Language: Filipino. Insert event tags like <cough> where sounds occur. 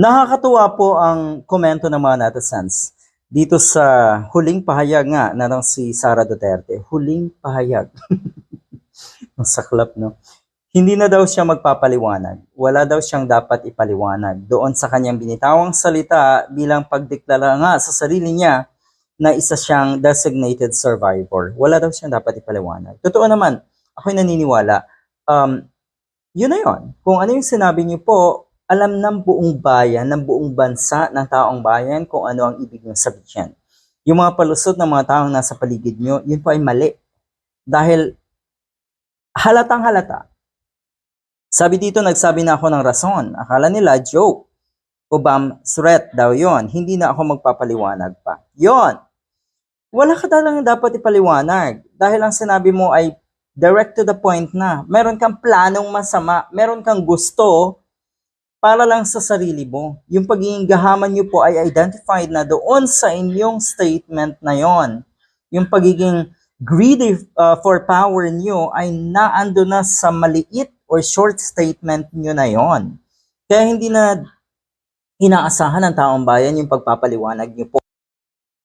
Nakakatuwa po ang komento ng mga netizens dito sa huling pahayag nga na ng si Sara Duterte. Huling pahayag. <laughs> Ang no? Hindi na daw siya magpapaliwanag. Wala daw siyang dapat ipaliwanag doon sa kanyang binitawang salita bilang pagdeklara nga sa sarili niya na isa siyang designated survivor. Wala daw siyang dapat ipaliwanag. Totoo naman, ako'y naniniwala. Um, yun na yun. Kung ano yung sinabi niyo po, alam ng buong bayan, ng buong bansa, ng taong bayan kung ano ang ibig niyong sabihin. Yung mga palusot ng mga taong nasa paligid niyo, yun po ay mali. Dahil halatang halata. Sabi dito, nagsabi na ako ng rason. Akala nila, joke. O bam, threat daw yon. Hindi na ako magpapaliwanag pa. Yon. Wala ka talagang dapat ipaliwanag. Dahil ang sinabi mo ay direct to the point na. Meron kang planong masama. Meron kang gusto para lang sa sarili mo. Yung pagiging gahaman nyo po ay identified na doon sa inyong statement na yon. Yung pagiging greedy uh, for power nyo ay naando na sa maliit or short statement nyo na yon. Kaya hindi na inaasahan ng taong bayan yung pagpapaliwanag nyo po.